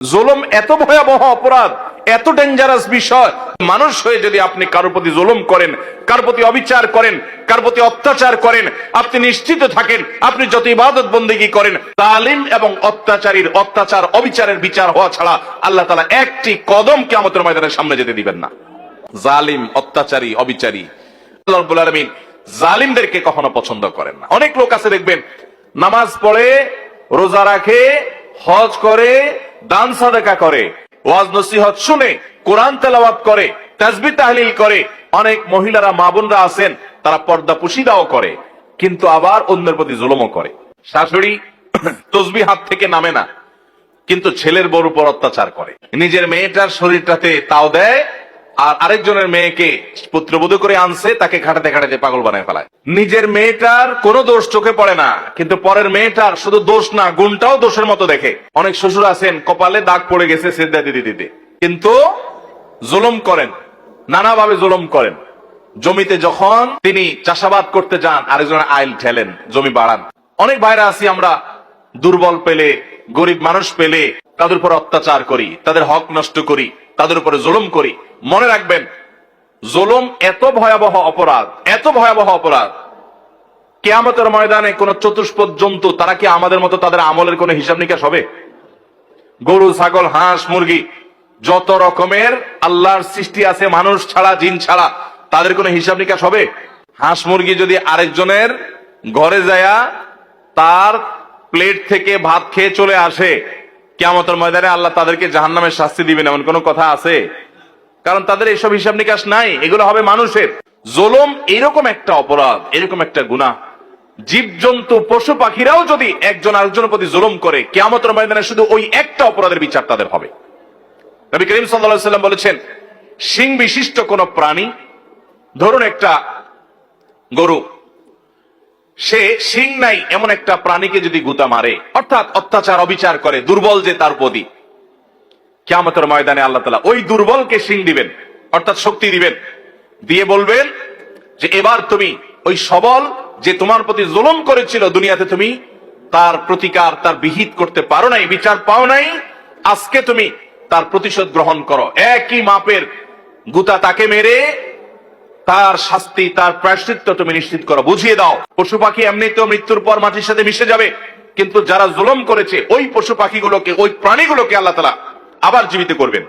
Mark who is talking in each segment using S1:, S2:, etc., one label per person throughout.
S1: জুলুম এত ভয়াবহ অপরাধ, এত ডেঞ্জারাস বিষয়। মানুষ হয়ে যদি আপনি কারোর প্রতি জুলুম করেন কার প্রতি অবিচার করেন কার প্রতি অত্যাচার করেন, আপনি নিশ্চিত থাকেন, আপনি যত ইবাদত বন্দিগি করেন, তালিম এবং অত্যাচারীর অত্যাচার, অবিচারের বিচার হওয়া ছাড়া আল্লাহ তালা একটি কদম কে কেমতের ময়দানের সামনে যেতে দিবেন না। জালিম, অত্যাচারী, অবিচারী, আল্লাহ আলামিন জালিমদেরকে কখনো পছন্দ করেন না। অনেক লোক আছে দেখবেন, নামাজ পড়ে, রোজা রাখে, হজ করে দান সাদাকা করে, ওয়াজ নসিহত শুনে, কোরআন তেলাওয়াত করে, তাজবি তাহলিল করে। অনেক মহিলারা, মা বোনরা আছেন, তারা পর্দা পুশিদাও করে, কিন্তু আবার অন্যের প্রতি জুলমও করে। শাশুড়ি তসবি হাত থেকে নামে না, কিন্তু ছেলের বড় উপর অত্যাচার করে। নিজের মেয়েটার শরীরটাতে তাও দেয় আর আরেকজনের মেয়েকে পুত্রবধূ করে আনছে, তাকে খাটাতে খাটাতে পাগল বানায় ফেলায়। নিজের মেয়েটার কোনো দোষ চোখে পড়ে না, কিন্তু পরের মেয়েটার শুধু দোষ না, গুণটাও দোষের মতো দেখে। অনেক শ্বশুর আছেন, কপালে দাগ পড়ে গেছে সেদ্ধা দিতে দিতে। কিন্তু জুলুম করেন, নানাভাবে জুলুম করেন। জমিতে যখন তিনি চাষাবাদ করতে যান, আরেকজনের আইল ঠেলেন, জমি বাড়ান। অনেক বাইরে আছি আমরা, দুর্বল পেলে, গরিব মানুষ পেলে, তাদের উপর অত্যাচার করি, তাদের হক নষ্ট করি। তাদের উপরে জুলুম করি। মনে রাখবেন, জুলুম এত ভয়াবহ অপরাধ, এত ভয়াবহ অপরাধ। কেয়ামতের ময়দানে কোন চতুষ্পদ জন্তু, তারা কি আমাদের মতো তাদের আমলের কোনো হিসাব নিকাশ হবে? গরু, ছাগল, হাঁস, মুরগি, যত রকমের আল্লাহর সৃষ্টি আছে, মানুষ ছাড়া, জিন ছাড়া, তাদের কোনো হিসাব নিকাশ হবে? হাঁস, মুরগি যদি আরেকজনের ঘরে যায়া তার প্লেট থেকে ভাত খেয়ে চলে আসে কেমতের ময়দানে আল্লাহ তাদেরকে জাহান্নামের শাস্তি দিবেন, এমন কোনো কথা আছে? কারণ তাদের এইসব হিসাব নিকাশ নাই, এগুলো হবে মানুষের। জোলম এরকম একটা অপরাধ, এরকম একটা গুণা জীবজন্তু, পশু পাখিরাও যদি একজন আরেকজনের প্রতি জুলুম করে, কেয়ামতের ময়দানে শুধু ওই একটা অপরাধের বিচার তাদের হবে। নবী করিম সাল্লাম বলেছেন সিং বিশিষ্ট কোন প্রাণী, ধরুন একটা গরু সে সিং নাই এমন একটা প্রাণীকে যদি গুতা মারে, অর্থাৎ অত্যাচার, অবিচার করে, দুর্বল যে তার প্রতি, কেয়ামতের ময়দানে আল্লাহ তালা ওই দুর্বলকে সিং দিবেন, অর্থাৎ শক্তি দিবেন। দিয়ে বলবেন যে এবার তুমি ওই সবল যে তোমার প্রতি জুলুম করেছিল দুনিয়াতে তুমি, তার প্রতিকার, তার বিহিত করতে পারো নাই, বিচার পাও নাই, আজকে তুমি তার প্রতিশোধ গ্রহণ করো। একই মাপের গুতা তাকে মেরে তার শাস্তি, তার প্রায়শ্চিত্ত তুমি নিশ্চিত করো। বুঝিয়ে দাও, পশু পাখি এমনিতেও মৃত্যুর পর মাটির সাথে মিশে যাবে, কিন্তু যারা জুলুম করেছে, ওই পশু পাখিগুলোকে, ওই প্রাণীগুলোকে আল্লাহ তালা আবার জীবিত করবেন।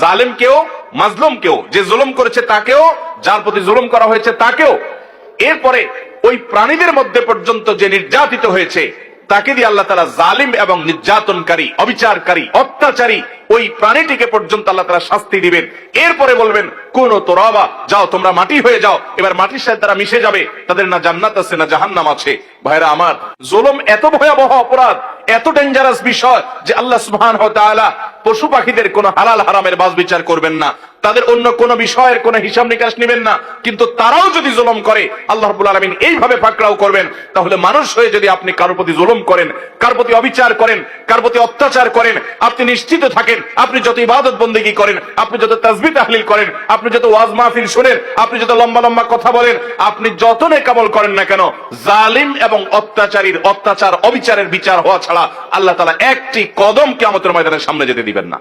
S1: জালেম কেউ, মাজলুম কেউ, যে জুলম করেছে তাকেও, যার প্রতি জুলুম করা হয়েছে তাকেও। এরপরে ওই প্রাণীদের মধ্যে পর্যন্ত যে নির্যাতিত হয়েছে তাকে দিয়ে আল্লাহ তালা জালিম এবং নির্যাতনকারী, অবিচারকারী, অত্যাচারী ওই প্রাণীটিকে পর্যন্ত আল্লাহ তালা শাস্তি দিবেন। এরপরে বলবেন, কোন তোরাবা, যাও তোমরা মাটি হয়ে যাও। এবার মাটির সাথে তারা মিশে যাবে। তাদের না জান্নাত আছে, না জাহান্নাম আছে। ভাইরা আমার, জুলুম এত ভয়াবহ অপরাধ, এত ডেঞ্জারাস বিষয় যে আল্লাহ সুবহান পশু পাখিদের কোন হালাল, হারামের বাস বিচার করবেন না। তাদের অন্য কোন বিষয়ের কোন হিসাব নিকাশ নেবেন না। কিন্তু তারাও যদি জুলুম করে, আল্লাহ রাব্বুল আলামিন এইভাবে পাকড়াও করবেন। তাহলে মানুষ হয়ে যদি আপনি কারোর প্রতি জুলুম করেন কার প্রতি অবিচার করেন কার প্রতি অত্যাচার করেন, আপনি নিশ্চিত থাকেন, আপনি যত ইবাদত বন্দেগী করেন, আপনি যত তাসবিহ তাহলিল করেন, আপনি যত ওয়াজ মাহফিল শুনেন, আপনি যত লম্বা লম্বা কথা বলেন, আপনি যত নেকামল করেন না কেন, জালিম এবং অত্যাচারীর অত্যাচার, অবিচারের বিচার হওয়া ছাড়া আল্লাহ তাআলা একটি কদম কিয়ামতের ময়দানের সামনে যেতে দিবেন না।